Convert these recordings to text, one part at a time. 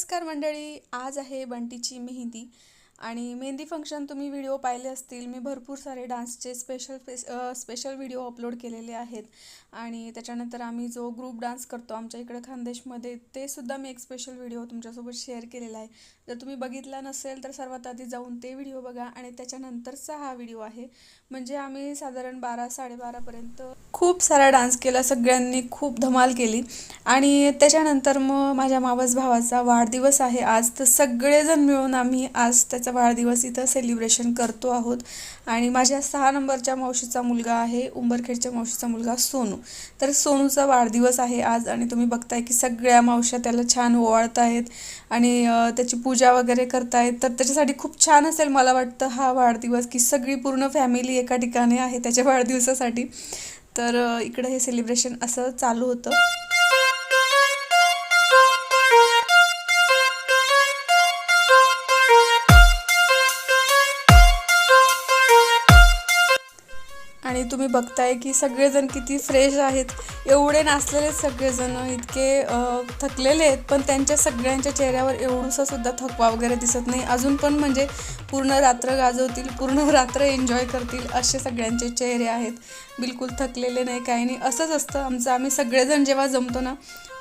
नमस्कार मंडळी आज आहे बंटीची मेहंदी. आणि मेहंदी फंक्शन तुम्ही व्हिडिओ पाहिले असतील. मी भरपूर सारे डान्सचे स्पेशल स्पेशल व्हिडिओ अपलोड केलेले आहेत. आणि त्याच्यानंतर आम्ही जो ग्रुप डान्स करतो आमच्या इकडे खानदेशमध्ये ते सुद्धा मी एक स्पेशल व्हिडिओ तुमच्यासोबत शेअर केलेला आहे. जर तुम्ही बघितला नसेल तर सर्वात आधी जाऊन ते व्हिडिओ बघा आणि त्याच्यानंतरचा हा व्हिडिओ आहे. म्हणजे आम्ही साधारण बारा साडेबारापर्यंत खूप सारा डान्स केला सगळ्यांनी खूप धमाल केली. आणि त्याच्यानंतर मग माझ्या मावस भावाचा वाढदिवस आहे. आज तर सगळेजण मिळून आम्ही आज त्याचा वाढदिवस इथं सेलिब्रेशन करतो आहोत. आणि माझ्या सहा नंबरच्या मावशीचा मुलगा आहे उंबरखेडच्या मावशीचा मुलगा सोनू. तर सोनूचा वाढदिवस आहे आज आणि तुम्ही बघताय की सगळ्या मावश्या त्याला छान ओवाळत आहेत आणि त्याची पूजा वगैरे करतायत. तर त्याच्यासाठी खूप छान असेल मला वाटतं हा वाढदिवस की सगळी पूर्ण फॅमिली एका ठिकाणी आहे त्याच्या वाढदिवसासाठी. तर इकडं हे सेलिब्रेशन असं चालू होतं. आणि तुम्ही बघताय की सगळेजण किती फ्रेश आहेत. एवढे नाचलेले सगळेजण इतके थकलेले आहेत पण त्यांच्या सगळ्यांच्या चेहऱ्यावर एवढंसं सुद्धा थकवा वगैरे दिसत नाही. अजून पण म्हणजे पूर्ण रात्र गाजवतील पूर्ण रात्र एन्जॉय करतील असे सगळ्यांचे चेहरे आहेत. बिलकुल थकलेले नाही काही नाही. असंच असतं आमचं. आम्ही सगळेजण जेव्हा जमतो ना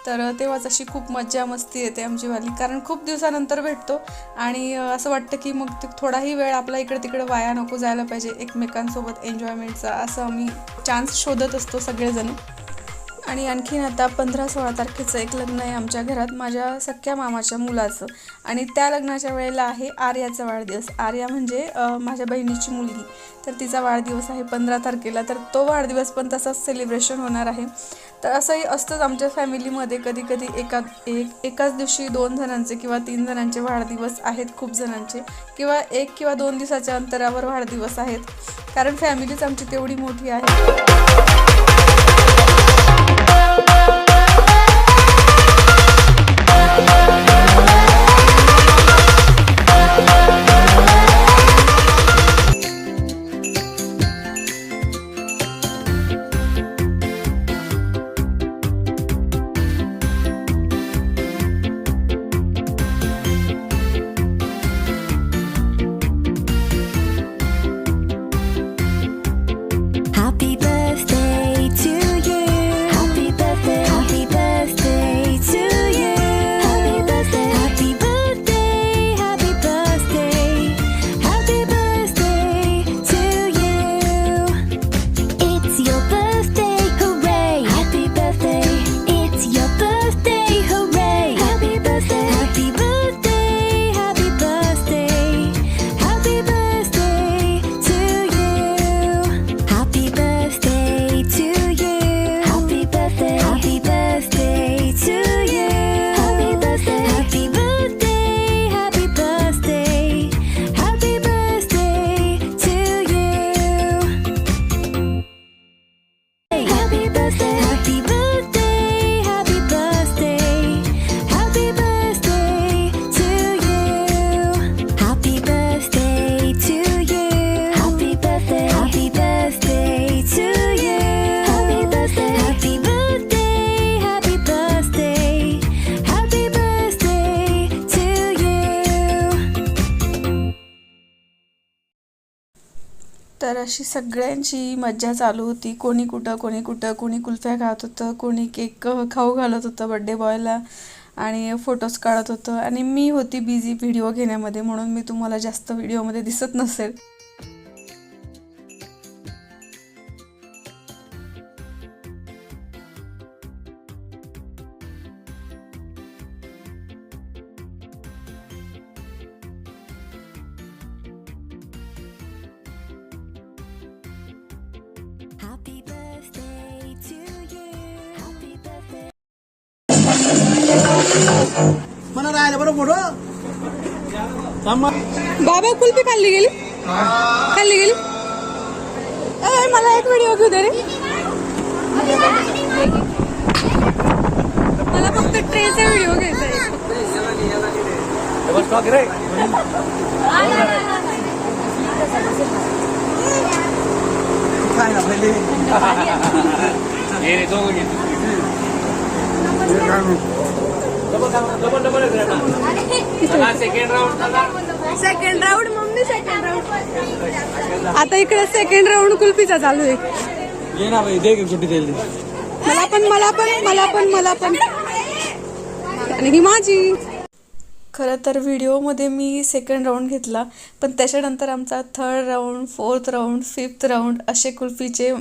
तर तेव्हाच अशी खूप मज्जा मस्ती येते आमचीवाली कारण खूप दिवसानंतर भेटतो आणि असं वाटतं की मग ते थोडाही वेळ आपला इकडे तिकडे वाया नको जायला पाहिजे एकमेकांसोबत एन्जॉयमेंटचा असं आम्ही चान्स शोधत असतो सगळेजण. आणि आणखीन आता पंधरा सोळा तारखेचं एक लग्न आहे आमच्या घरात माझ्या सख्या मामाच्या मुलाचं. आणि त्या लग्नाच्या वेळेला आहे आर्याचा वाढदिवस. आर्या म्हणजे माझ्या बहिणीची मुलगी. तर तिचा वाढदिवस आहे पंधरा तारखेला. तर तो वाढदिवस पण तसाच सेलिब्रेशन होणार आहे. तर असंही असतंच आमच्या फॅमिलीमध्ये कधी कधी एका एक एकाच दिवशी दोन जणांचे किंवा तीन जणांचे वाढदिवस आहेत खूप जणांचे. किंवा एक किंवा दोन दिवसाच्या अंतरावर वाढदिवस आहेत. कारण फॅमिलीच आमची तेवढी मोठी आहे. love. तर अशी सगळ्यांची मज्जा चालू होती. कोणी कुठं कोणी कुठं कोणी कुल्फ्या खात होतं कोणी केक खाऊ घालत होतं बड्डे बॉयला आणि फोटोज काढत होतं. आणि मी होती बिझी व्हिडिओ घेण्यामध्ये म्हणून मी तुम्हाला जास्त व्हिडिओमध्ये दिसत नसेल. Happy birthday to you. Happy birthday. मला राहिलं बरं मोठं. बाबा कुल्फी खाल्ली गेली? खाल्ली गेली? ए मला एक व्हिडिओ घेऊ दे रे. मला फक्त ट्रेचा व्हिडिओ घ्यायचा आहे. पहिले दोघं हे? Second round mummy second round आता इकडे सेकंड राऊंड कुल्फीचा चालू आहे. ये ना भाई दे गुड्डी दे मला पण मला पण मला पण मला पण. आणि ही माझी खरं तर व्हिडिओमध्ये मी सेकंड राऊंड घेतला पण त्याच्यानंतर आमचा third round fourth round fifth round असे कुल्फीचे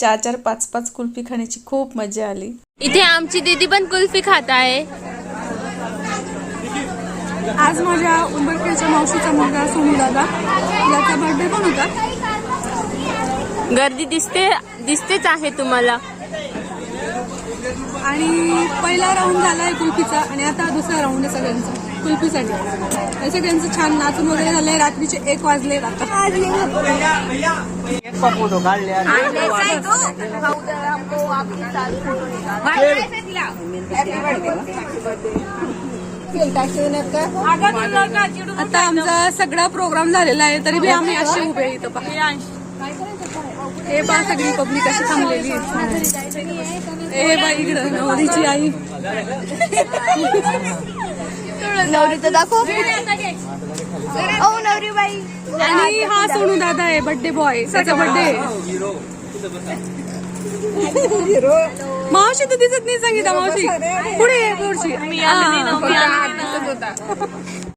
चार चार पाच पाच कुल्फी खाण्याची खूप मजा आली. इथे आमची दीदी पण कुल्फी खात आहे. आज माझ्या उंबरखेडच्या मावशीचा मुलगा सोनू दादा याचा बर्थडे पण होता. गर्दी दिसते दिसतेच आहे तुम्हाला. आणि पहिला राऊंड झाला आहे कुल्फीचा आणि आता दुसरा राऊंड आहे सगळ्यांचा कुल्फीसाठी. हे सगळ्यांचं छान नाचून वगैरे झालंय. रात्रीचे एक वाजले. आता आमचा सगळा प्रोग्राम झालेला आहे तरी बी आम्ही असे उभे इथं हे पहा सगळी पब्लिक अशी थांबलेली आहे. हे बा इकडं नवरीची आई. नवरीचं दाखव. आणि हा सोनू दादा आहे बर्थडे बॉय त्याचा बर्थडे मावशी तर दिसत नाही संगीता मावशी. पुढे ये थोडीशी हा,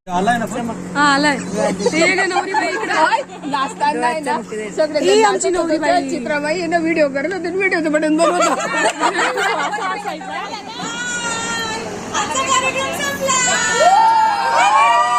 आलाय ना हा आलाय. ते नवरी बाई इकडे. ही आमची नवरी बाई. चित्राबाई व्हिडिओ करत होते व्हिडिओचं बटन बनवत